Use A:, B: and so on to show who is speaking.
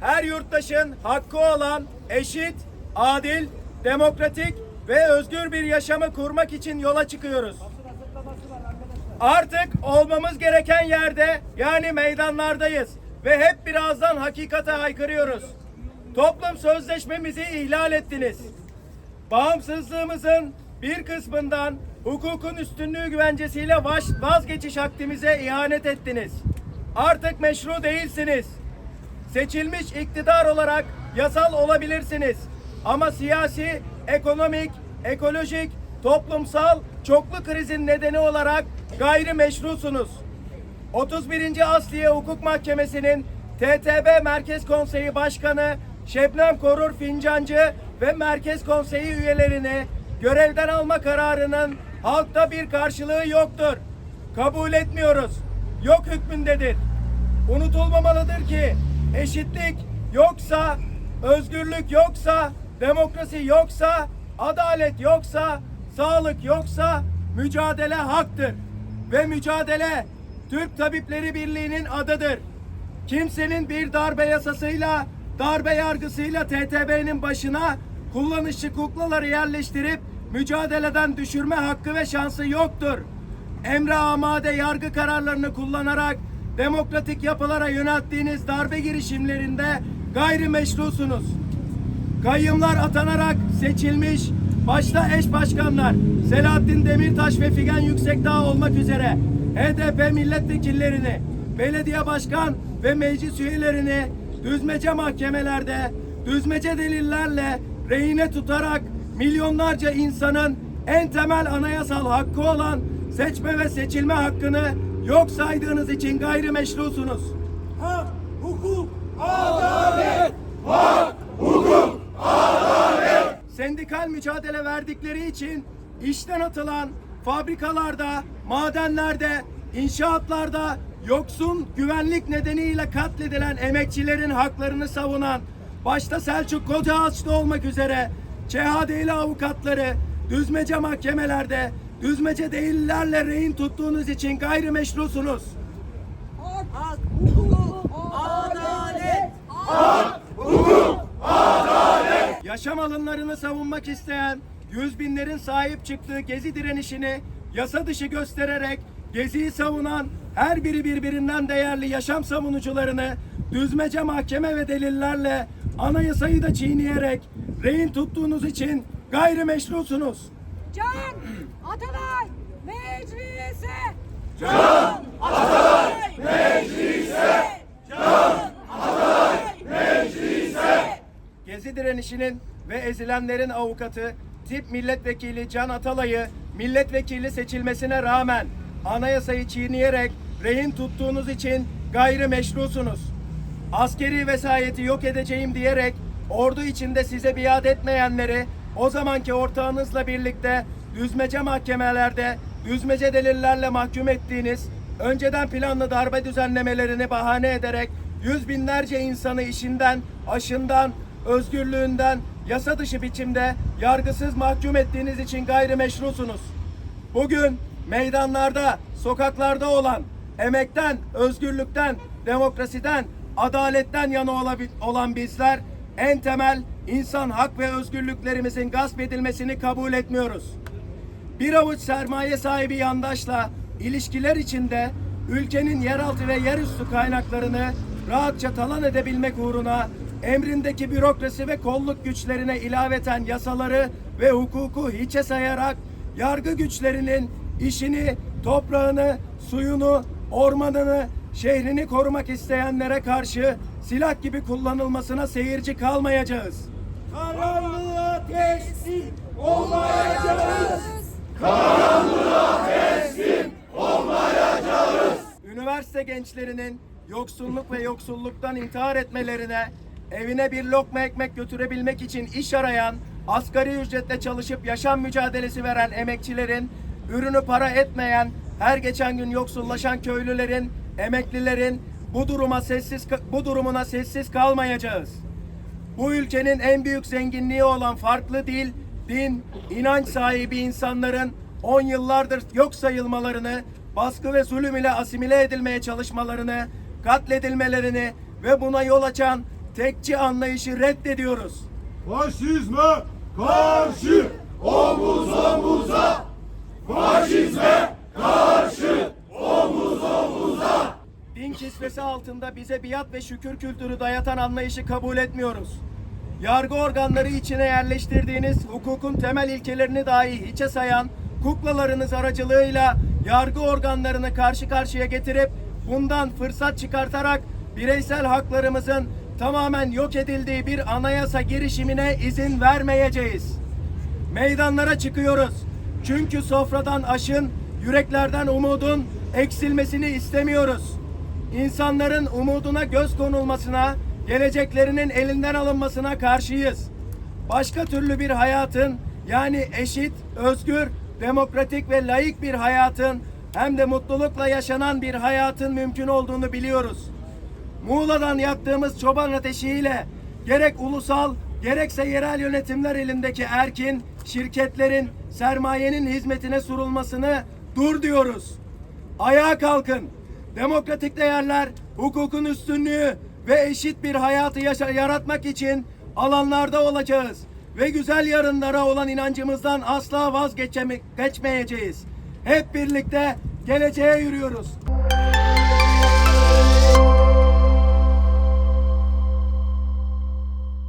A: her yurttaşın hakkı olan eşit, adil, demokratik ve özgür bir yaşamı kurmak için yola çıkıyoruz. Artık olmamız gereken yerde yani meydanlardayız ve hep birazdan hakikate haykırıyoruz. Toplum sözleşmemizi ihlal ettiniz. Bağımsızlığımızın bir kısmından hukukun üstünlüğü güvencesiyle vazgeçiş hakkimize ihanet ettiniz. Artık meşru değilsiniz. Seçilmiş iktidar olarak yasal olabilirsiniz. Ama siyasi, ekonomik, ekolojik, toplumsal çoklu krizin nedeni olarak gayri meşrusunuz. 31. Asliye Hukuk Mahkemesi'nin TTB Merkez Konseyi Başkanı Şebnem Korur Fincancı ve Merkez Konseyi üyelerini görevden alma kararının halkta bir karşılığı yoktur. Kabul etmiyoruz. Yok hükmündedir. Unutulmamalıdır ki eşitlik yoksa, özgürlük yoksa, demokrasi yoksa, adalet yoksa, sağlık yoksa mücadele haktır. Ve mücadele Türk Tabipleri Birliği'nin adıdır. Kimsenin bir darbe yasasıyla, darbe yargısıyla TTB'nin başına kullanışlı kuklaları yerleştirip mücadeleden düşürme hakkı ve şansı yoktur. Emre amade yargı kararlarını kullanarak demokratik yapılara yönelttiğiniz darbe girişimlerinde gayrimeşrusunuz. Kayyımlar atanarak seçilmiş başta eş başkanlar Selahattin Demirtaş ve Figen Yüksekdağ olmak üzere HDP milletvekillerini, belediye başkan ve meclis üyelerini düzmece mahkemelerde düzmece delillerle rehine tutarak milyonlarca insanın en temel anayasal hakkı olan seçme ve seçilme hakkını yok saydığınız için gayrimeşrusunuz.
B: Hak, hukuk,
A: sendikal mücadele verdikleri için işten atılan fabrikalarda, madenlerde, inşaatlarda yoksun güvenlik nedeniyle katledilen emekçilerin haklarını savunan başta Selçuk Kocaağaç'ta olmak üzere CHD'li avukatları düzmece mahkemelerde düzmece delillerle rehin tuttuğunuz için gayrimeşrusunuz.
B: hak, hukuk, adalet.
A: Yaşam alanlarını savunmak isteyen yüz binlerin sahip çıktığı gezi direnişini yasa dışı göstererek geziyi savunan her biri birbirinden değerli yaşam savunucularını düzmece mahkeme ve delillerle anayasayı da çiğneyerek rehin tuttuğunuz için gayrimeşrusunuz.
C: Can Atalay meclise.
A: Gezi direnişinin ve ezilenlerin avukatı tip milletvekili Can Atalay'ı milletvekili seçilmesine rağmen anayasayı çiğneyerek rehin tuttuğunuz için gayrimeşrusunuz. Askeri vesayeti yok edeceğim diyerek ordu içinde size biat etmeyenleri o zamanki ortağınızla birlikte düzmece mahkemelerde düzmece delillerle mahkum ettiğiniz önceden planlı darbe düzenlemelerini bahane ederek yüz binlerce insanı işinden, aşından, özgürlüğünden yasa dışı biçimde yargısız mahkum ettiğiniz için gayrimeşrusunuz. Bugün meydanlarda, sokaklarda olan, emekten, özgürlükten, demokrasiden, adaletten yana olan bizler en temel insan hak ve özgürlüklerimizin gasp edilmesini kabul etmiyoruz bir avuç sermaye sahibi yandaşla ilişkiler içinde ülkenin yeraltı ve yerüstü kaynaklarını rahatça talan edebilmek uğruna emrindeki bürokrasi ve kolluk güçlerine ilaveten yasaları ve hukuku hiçe sayarak yargı güçlerinin işini, toprağını, suyunu, ormanını, şehrini korumak isteyenlere karşı silah gibi kullanılmasına seyirci kalmayacağız.
B: Karanlığa teslim olmayacağız.
A: üniversite gençlerinin yoksulluk ve yoksulluktan intihar etmelerine, evine bir lokma ekmek götürebilmek için iş arayan, asgari ücretle çalışıp yaşam mücadelesi veren emekçilerin, ürünü para etmeyen, her geçen gün yoksullaşan köylülerin, emeklilerin bu duruma sessiz bu durumuna sessiz kalmayacağız. Bu ülkenin en büyük zenginliği olan farklı dil, din, inanç sahibi insanların 10 yıllardır yok sayılmalarını, baskı ve zulüm ile asimile edilmeye çalışmalarını, katledilmelerini ve buna yol açan tekçi anlayışı reddediyoruz.
D: Faşizme karşı omuz omuza. Faşizme karşı omuz omuza.
A: Din kisvesi altında bize biat ve şükür kültürü dayatan anlayışı kabul etmiyoruz. Yargı organları içine yerleştirdiğiniz hukukun temel ilkelerini dahi hiçe sayan kuklalarınız aracılığıyla yargı organlarını karşı karşıya getirip bundan fırsat çıkartarak bireysel haklarımızın tamamen yok edildiği bir anayasa girişimine izin vermeyeceğiz. Meydanlara çıkıyoruz. Çünkü sofradan aşın, yüreklerden umudun eksilmesini istemiyoruz. İnsanların umuduna göz konulmasına, geleceklerinin elinden alınmasına karşıyız. Başka türlü bir hayatın yani eşit, özgür, demokratik ve layık bir hayatın hem de mutlulukla yaşanan bir hayatın mümkün olduğunu biliyoruz. Muğla'dan yaktığımız çoban ateşiyle gerek ulusal gerekse yerel yönetimler elindeki erkin şirketlerin sermayenin hizmetine sunulmasını dur diyoruz. Ayağa kalkın. Demokratik değerler, hukukun üstünlüğü ve eşit bir hayatı yaşa- yaratmak için alanlarda olacağız ve güzel yarınlara olan inancımızdan asla vazgeçemeyeceğiz. Hep birlikte geleceğe yürüyoruz.